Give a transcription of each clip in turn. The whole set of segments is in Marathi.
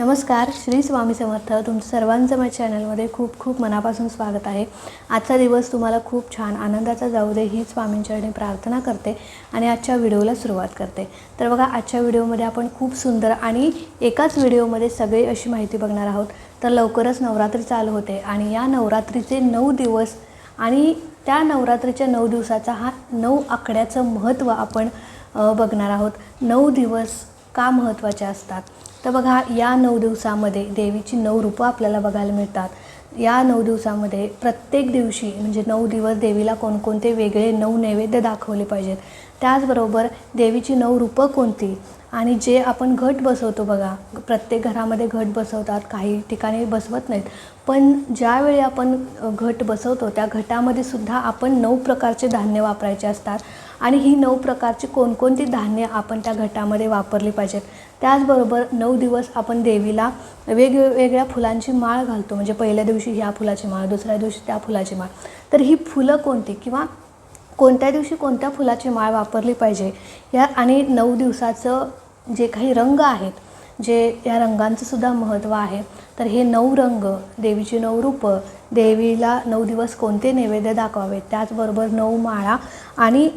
नमस्कार श्री स्वामी समर्थ. तुमचं सर्वांचं माझ्या चॅनलमध्ये खूप खूप मनापासून स्वागत आहे. आजचा दिवस तुम्हाला खूप छान आनंदाचा जाऊ दे ही स्वामींच्याने प्रार्थना करते आणि आजच्या व्हिडिओला सुरुवात करते. तर बघा आजच्या व्हिडिओमध्ये आपण खूप सुंदर आणि एकाच व्हिडिओमध्ये सगळी अशी माहिती बघणार आहोत. तर लवकरच नवरात्री चालू होते आणि या नवरात्रीचे नऊ दिवस आणि त्या नवरात्रीच्या नऊ दिवसाचा हा नऊ आकड्याचं महत्त्व आपण बघणार आहोत. नऊ दिवस का महत्त्वाचे असतात? तर बघा या नऊ दिवसामध्ये देवीची नऊ रूपं आपल्याला बघायला मिळतात. या नऊ दिवसामध्ये प्रत्येक दिवशी म्हणजे नऊ दिवस देवीला कोणकोणते वेगळे नऊ नैवेद्य दाखवले पाहिजेत. त्याचबरोबर देवीची नऊ रूपं कोणती? आणि जे आपण घट बसवतो बघा प्रत्येक घरामध्ये घट बसवतात काही ठिकाणी बसवत नाहीत. पण ज्यावेळी आपण घट बसवतो त्या घटामध्ये सुद्धा आपण नऊ प्रकारचे धान्य वापरायचे असतात. आणि ही नऊ प्रकारची कोणकोणती धान्य आपण त्या घटामध्ये वापरली पाहिजेत? त्याचबरोबर नऊ दिवस आपण देवीला वेगवेगळ्या फुलांची माळ घालतो. म्हणजे पहिल्या दिवशी ह्या फुलाची माळ दुसऱ्या दिवशी त्या फुलाची माळ. तर ही फुलं कोणती? किंवा कोणत्या दिवशी कोणत्या फुलाची माळ वापरली पाहिजे या आणि नऊ दिवसाचं जे काही रंग आहेत जे या रंगांचं सुद्धा महत्त्व आहे तर हे नऊ रंग देवीची नऊ रूपं देवीला नऊ दिवस कोणते नैवेद्य दाखवावेत त्याचबरोबर नऊ माळा आणि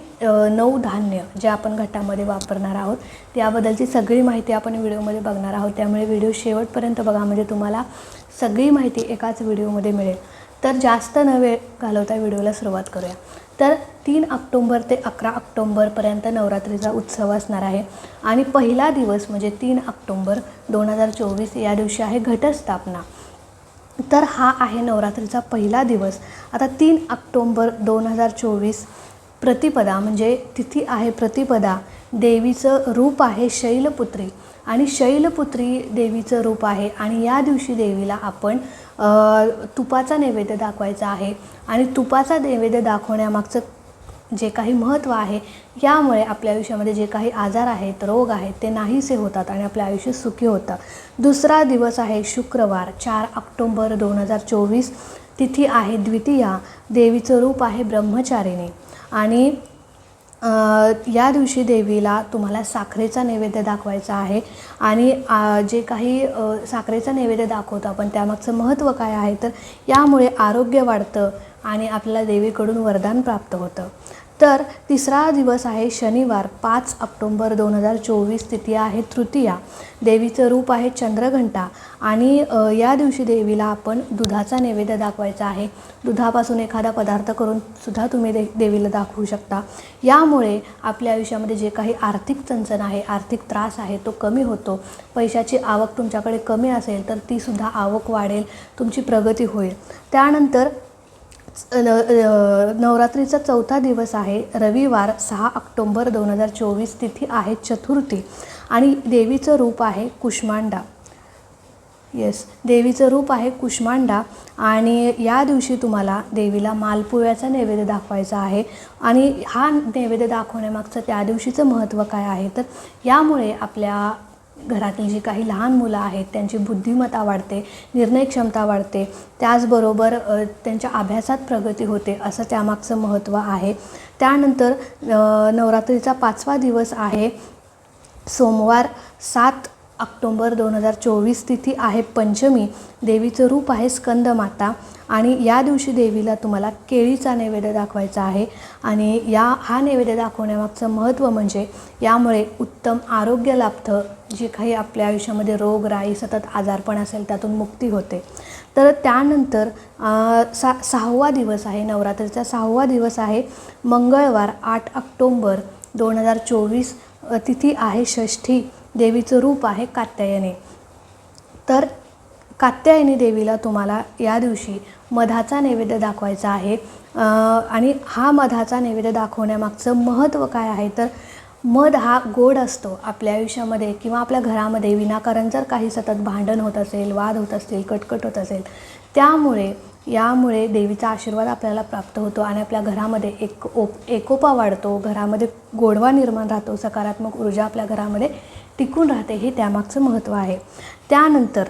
नऊ धान्य जे आपण घटामध्ये वापरणार आहोत त्याबद्दलची सगळी माहिती आपण व्हिडिओमध्ये बघणार आहोत. त्यामुळे व्हिडिओ शेवटपर्यंत बघा म्हणजे तुम्हाला सगळी माहिती एकाच व्हिडिओमध्ये मिळेल. तर जास्त न वेळ घालवता व्हिडिओला सुरुवात करूया. तर तीन ऑक्टोंबर ते अकरा ऑक्टोंबरपर्यंत नवरात्रीचा उत्सव असणार आहे. आणि पहिला दिवस म्हणजे तीन ऑक्टोंबर दोन हजार चोवीस या दिवशी आहे घटस्थापना. तर हा आहे नवरात्रीचा पहिला दिवस. आता तीन ऑक्टोंबर दोन हजार चोवीस प्रतिपदा म्हणजे तिथी आहे प्रतिपदा. देवीचं रूप आहे शैलपुत्री. आणि शैलपुत्री देवीचं रूप आहे आणि या दिवशी देवीला आपण तुपाचा नैवेद्य दाखवायचा आहे. आणि तुपाचा नैवेद्य दाखवण्यामागचं जे काही महत्त्व आहे यामुळे आपल्या आयुष्यामध्ये जे काही आजार आहेत रोग आहेत ते नाहीसे होतात आणि आपलं आयुष्य सुखी होतं. दुसरा दिवस आहे शुक्रवार चार ऑक्टोंबर दोन हजार चोवीस. तिथी आहे द्वितीया देवीचं रूप आहे ब्रह्मचारिणी. आणि या दिवशी देवीला तुम्हाला साखरेचा नैवेद्य दाखवायचा आहे आणि जे काही साखरेचा नैवेद्य दाखवतो आपण त्यामागचं महत्त्व काय आहे तर यामुळे आरोग्य वाढतं आणि आपल्याला देवीकडून वरदान प्राप्त होतं. तर तिसरा दिवस आहे शनिवार पाच ऑक्टोंबर दोन हजार चोवीस तिथी आहे तृतीया. देवीचं रूप आहे चंद्रघंटा आणि या दिवशी देवीला आपण दुधाचा नैवेद्य दाखवायचा आहे. दुधापासून एखादा पदार्थ करून सुद्धा तुम्ही दे देवीला दाखवू शकता. यामुळे आपल्या आयुष्यामध्ये जे काही आर्थिक चणचण आहे आर्थिक त्रास आहे तो कमी होतो. पैशाची आवक तुमच्याकडे कमी असेल तर तीसुद्धा आवक वाढेल तुमची प्रगती होईल. त्यानंतर नवरात्रीचा चौथा दिवस आहे. रविवार सहा ऑक्टोंबर दोन हजार चोवीस तिथी आहे चतुर्थी आणि देवीचं रूप आहे कुष्मांडा. येस देवीचं रूप आहे कुष्मांडा आणि या दिवशी तुम्हाला देवीला मालपुव्याचा नैवेद्य दाखवायचा आहे आणि हा नैवेद्य दाखवण्यामागचं त्या दिवशीचं महत्त्व काय आहे? तर यामुळे आपल्या घरातली जी काही लहान मुलं आहेत त्यांची बुद्धिमत्ता वाढते निर्णय क्षमता वाढते त्याचबरोबर त्यांच्या अभ्यासात प्रगती होते असं त्यामागचं महत्त्व आहे. त्यानंतर नवरात्रीचा पाचवा दिवस आहे. सोमवार सात ऑक्टोंबर दोन हजार चोवीस तिथी आहे पंचमी. देवीचं रूप आहे स्कंदमाता. आणि या दिवशी देवीला तुम्हाला केळीचा नैवेद्य दाखवायचा आहे. आणि या हा नैवेद्य दाखवण्यामागचं महत्त्व म्हणजे यामुळे उत्तम आरोग्य लाभतं. जे काही आपल्या आयुष्यामध्ये रोग राई सतत आजारपण असेल त्यातून मुक्ती होते. तर त्यानंतर सा सहावा दिवस आहे नवरात्रीचा सहावा दिवस आहे. मंगळवार आठ ऑक्टोंबर दोन हजार चोवीस तिथी आहे षष्ठी. देवीचं रूप आहे कात्यायनी. तर कात्यायनी देवीला तुम्हाला या दिवशी मधाचा नैवेद्य दाखवायचा आहे. आणि हा मधाचा नैवेद्य दाखवण्यामागचं महत्त्व काय आहे? तर मध हा गोड असतो आपल्या आयुष्यामध्ये किंवा आपल्या घरामध्ये. विनाकारण जर काही सतत भांडण होत असेल वाद होत असतील कटकट होत असेल त्यामुळे यामुळे देवीचा आशीर्वाद आपल्याला प्राप्त होतो आणि आपल्या घरामध्ये एक ओप एकोपा वाढतो. घरामध्ये गोडवा निर्माण राहतो. सकारात्मक ऊर्जा आपल्या घरामध्ये टिकून राहते हे त्यामागचं महत्त्व आहे. त्यानंतर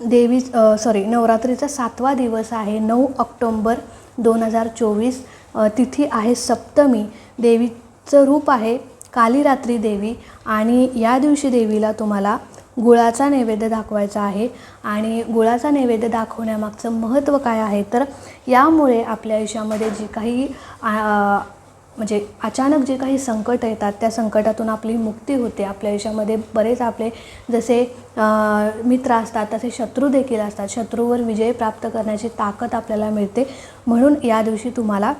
देवी सॉरी नवरात्रीचा सातवा दिवस आहे. नऊ ऑक्टोंबर दोन हजार चोवीस तिथी आहे सप्तमी. देवीचं रूप आहे कालीरात्री देवी आणि या दिवशी देवीला तुम्हाला गुळाचा नैवेद्य दाखवायचा आहे आणि गुळाचा नैवेद्य दाखवण्यामागचं महत्त्व काय आहे? तर यामुळे आपल्या आयुष्यामध्ये जी काही म्हणजे अचानक जे काही संकट येतात त्या संकटातून आपली मुक्ती होते. आपल्या आयुष्यामध्ये बरेच आपले जसे मित्र असतात तसे शत्रू देखील असतात. शत्रूवर विजय प्राप्त करण्याची ताकद आपल्याला मिळते. म्हणून या दिवशी तुम्हाला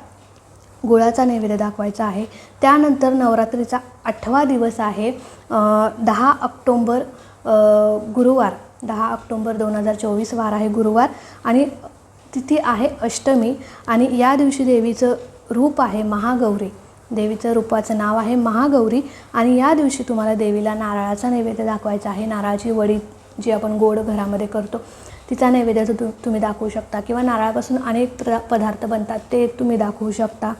गुळाचा नैवेद्य दाखवायचा आहे. त्यानंतर नवरात्रीचा आठवा दिवस आहे. दहा ऑक्टोंबर गुरुवार. दहा ऑक्टोंबर दोन हजार चोवीस वार आहे गुरुवार. आणि तिथी आहे अष्टमी. आणि या दिवशी देवीचं रूप आहे महागौरी. देवीचं रूपाचं नाव आहे महागौरी आणि या दिवशी तुम्हाला देवीला नारळाचा नैवेद्य दाखवायचा आहे. नारळाची वडी जी आपण गोड घरामध्ये करतो तिचा नैवेद्य तु तुम्ही दाखवू शकता किंवा नारळापासून अनेक प्र पदार्थ बनतात ते तुम्ही दाखवू शकता.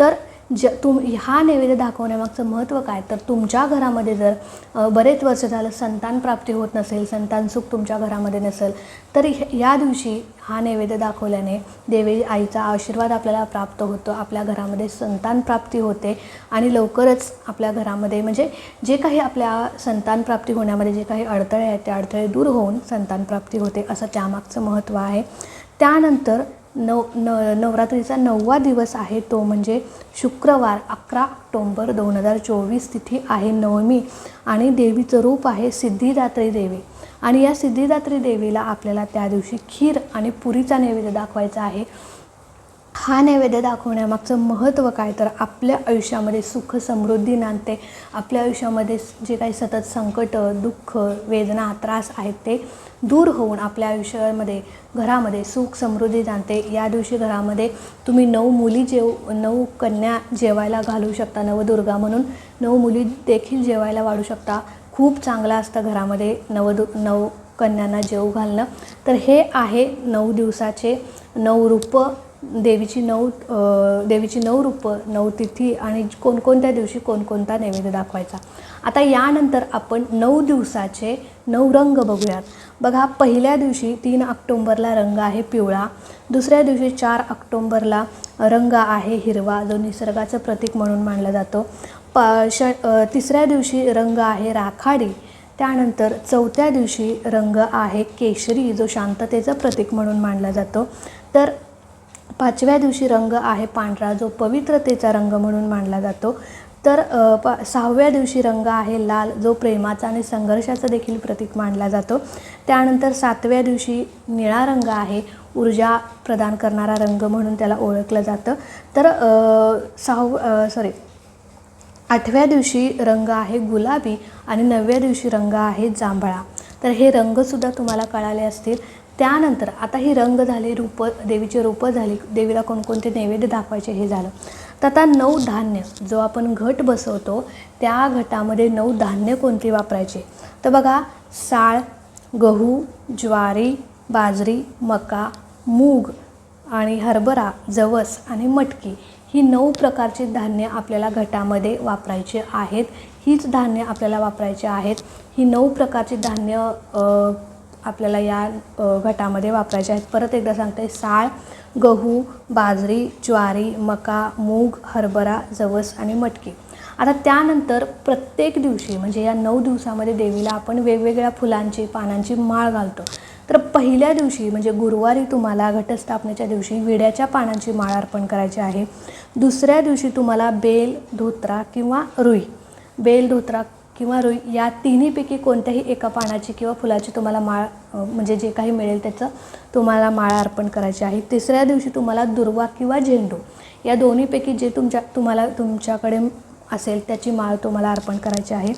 तर ज तुम हा नैवेद्य दाखवण्यामागचं महत्त्व काय? तर तुमच्या घरामध्ये जर बरेच वर्ष झालं संतान प्राप्ती होत नसेल संतान सुख तुमच्या घरामध्ये नसेल तर या दिवशी हा नैवेद्य दाखवल्याने देवी आईचा आशीर्वाद आपल्याला प्राप्त होतो आपल्या घरामध्ये संतान प्राप्ती होते आणि लवकरच आपल्या घरामध्ये म्हणजे जे काही आपल्या संतान प्राप्ती होण्यामध्ये जे काही अडथळे आहेत ते अडथळे दूर होऊन संतान प्राप्ती होते असं त्यामागचं महत्त्व आहे. त्यानंतर नव न नवरात्रीचा नववा दिवस आहे तो म्हणजे शुक्रवार अकरा ऑक्टोंबर दोन हजार चोवीस तिथी आहे नवमी. आणि देवीचं रूप आहे सिद्धिदात्री देवी. आणि या सिद्धिदात्री देवीला आपल्याला त्या दिवशी खीर आणि पुरीचा नैवेद्य दाखवायचा आहे. हा नैवेद्य दाखवण्यामागचं महत्त्व काय? तर आपल्या आयुष्यामध्ये सुख समृद्धी नांदते. आपल्या आयुष्यामध्ये जे काही सतत संकट दुःख वेदना त्रास आहेत ते दूर होऊन आपल्या आयुष्यामध्ये घरामध्ये सुख समृद्धी जाणते. या दिवशी घरामध्ये तुम्ही नऊ मुली जेव नऊ कन्या जेवायला घालू शकता. नवदुर्गा म्हणून नऊ मुली देखील जेवायला वाढू शकता. खूप चांगलं असतं घरामध्ये नवदु नऊ कन्यांना जेव घालणं. तर हे आहे नऊ दिवसाचे नऊ रूपं देवीची नऊ देवीची नऊ रूपं नऊ तिथी आणि कोणकोणत्या दिवशी कोणकोणता नैवेद्य दाखवायचा. आता यानंतर आपण नऊ दिवसाचे नऊ रंग बघूयात. बघा पहिल्या दिवशी तीन ऑक्टोंबरला रंग आहे पिवळा दुसऱ्या दिवशी चार ऑक्टोंबरला रंग आहे हिरवा जो निसर्गाचं प्रतीक म्हणून मानला जातो. प श तिसऱ्या दिवशी रंग आहे राखाडी त्यानंतर चौथ्या दिवशी रंग आहे केशरी जो शांततेचं प्रतीक म्हणून मानला जातो. तर पाचव्या दिवशी रंग आहे पांढरा जो पवित्रतेचा रंग म्हणून मानला जातो. तर प सहाव्या दिवशी रंग आहे लाल जो प्रेमाचा आणि संघर्षाचा देखील प्रतीक मानला जातो. त्यानंतर सातव्या दिवशी निळा रंग आहे ऊर्जा प्रदान करणारा रंग म्हणून त्याला ओळखलं जातं. तर सहाव सॉरी आठव्या दिवशी रंग आहे गुलाबी आणि नवव्या दिवशी रंग आहे जांभळा. तर हे रंगसुद्धा तुम्हाला कळाले असतील. त्यानंतर आता ही रंग झाले रूपं देवीचे रूपं झाली देवीला कोणकोणते नैवेद्य दाखवायचे हे झालं. तर आता नऊ धान्य जो आपण घट बसवतो त्या घटामध्ये नऊ धान्य कोणती वापरायचे? तर बघा साळ गहू ज्वारी बाजरी मका मूग आणि हरभरा जवस आणि मटकी ही नऊ प्रकारची धान्य आपल्याला घटामध्ये वापरायची आहेत. हीच धान्य आपल्याला वापरायची आहेत. ही नऊ प्रकारची धान्य आपल्याला या गटामध्ये घटामध्ये वापरायचे आहेत. परत एकदा सांगते साळ गहू बाजरी ज्वारी मका मूग हरभरा जवस आणि मटकी. आता त्यानंतर प्रत्येक दिवशी म्हणजे या नऊ दिवसामध्ये देवीला आपण वेगवेगळ्या फुलांची पानांची माळ घालतो. तर पहिल्या दिवशी म्हणजे गुरुवारी तुम्हाला घटस्थापनेच्या दिवशी विड्याच्या पानांची माळ अर्पण करायची आहे. दुसऱ्या दिवशी तुम्हाला बेल धोत्रा किंवा रुई. बेल धोत्रा किंवा रुई या तिन्हीपैकी कोणत्याही एका पानाची किंवा फुलाची तुम्हाला माळ म्हणजे जे काही मिळेल त्याचं तुम्हाला माळ अर्पण करायची आहे. तिसऱ्या दिवशी तुम्हाला दुर्वा किंवा झेंडू या दोन्हीपैकी जे तुमच्या तुम्हाला तुमच्याकडे असेल त्याची माळ तुम्हाला अर्पण करायची आहे.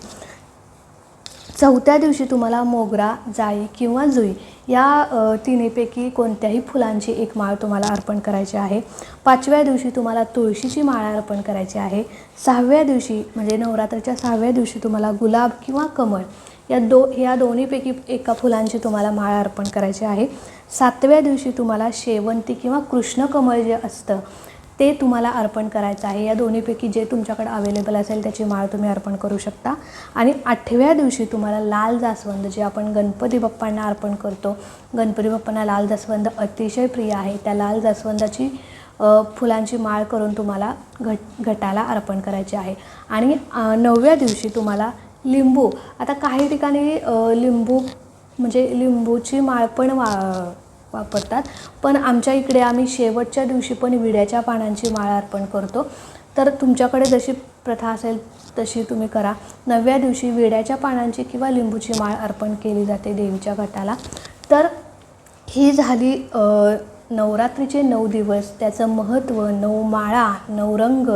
चौथ्या दिवशी तुम्हाला मोगरा जाई किंवा जुई या तिन्हीपैकी कोणत्याही फुलांची एक माळ तुम्हाला अर्पण करायची आहे. पाचव्या दिवशी तुम्हाला तुळशीची माळ अर्पण करायची आहे. सहाव्या दिवशी म्हणजे नवरात्राच्या सहाव्या दिवशी तुम्हाला गुलाब किंवा कमळ या दो या दोन्हीपैकी एका फुलांची तुम्हाला माळ अर्पण करायची आहे. सातव्या दिवशी तुम्हाला शेवंती किंवा कृष्णकमळ जे असतं ते तुम्हाला अर्पण करायचं आहे. या दोन्हीपैकी जे तुमच्याकडे अवेलेबल असेल त्याची माळ तुम्ही अर्पण करू शकता. आणि आठव्या दिवशी तुम्हाला लाल जास्वंद जे आपण गणपती बाप्पांना अर्पण करतो गणपती बाप्पांना लाल जास्वंद अतिशय प्रिय आहे. त्या लाल जास्वंदाची फुलांची माळ करून तुम्हाला घट घटाला अर्पण करायची आहे. आणि नवव्या दिवशी तुम्हाला लिंबू. आता काही ठिकाणी लिंबू म्हणजे लिंबूची माळ पण वा वापरतात. पण आमच्या इकडे आम्ही शेवटच्या दिवशी पण विड्याच्या पानांची माळ अर्पण करतो. तर तुमच्याकडे जशी प्रथा असेल तशी तुम्ही करा. नवव्या दिवशी विड्याच्या पानांची किंवा लिंबूची माळ अर्पण केली जाते देवीच्या घटाला. तर ही झाली नवरात्रीचे नऊ दिवस. त्याचं महत्त्व नऊ माळा नऊ रंग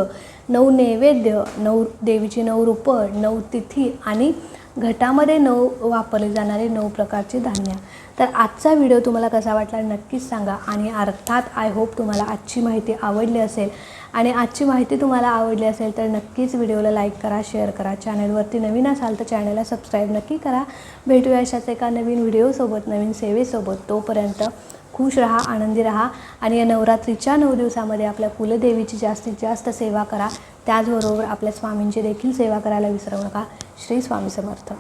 नऊ नैवेद्य नऊ देवीची नऊ रूपं नऊ तिथी आणि घटामध्ये नऊ वापरले जाणारे नऊ प्रकारचे धान्य. तर आजचा व्हिडिओ तुम्हाला कसा वाटला नक्कीच सांगा आणि अर्थात आय होप तुम्हाला आजची माहिती आवडली असेल. आणि आजची माहिती तुम्हाला आवडली असेल तर नक्कीच व्हिडिओला लाईक करा शेअर करा. चॅनलवरती नवीन असाल तर चॅनलला सबस्क्राईब नक्की करा. भेटूया अशाच एका नवीन व्हिडिओसोबत नवीन सेवेसोबत तोपर्यंत खुश राहा आनंदी राहा. आणि या नवरात्रीच्या नऊ दिवसामध्ये आपल्या कुलदेवीची जास्तीत जास्त सेवा करा. त्याचबरोबर आपल्या स्वामींची देखील सेवा करायला विसरू नका. श्री स्वामी समर्थ.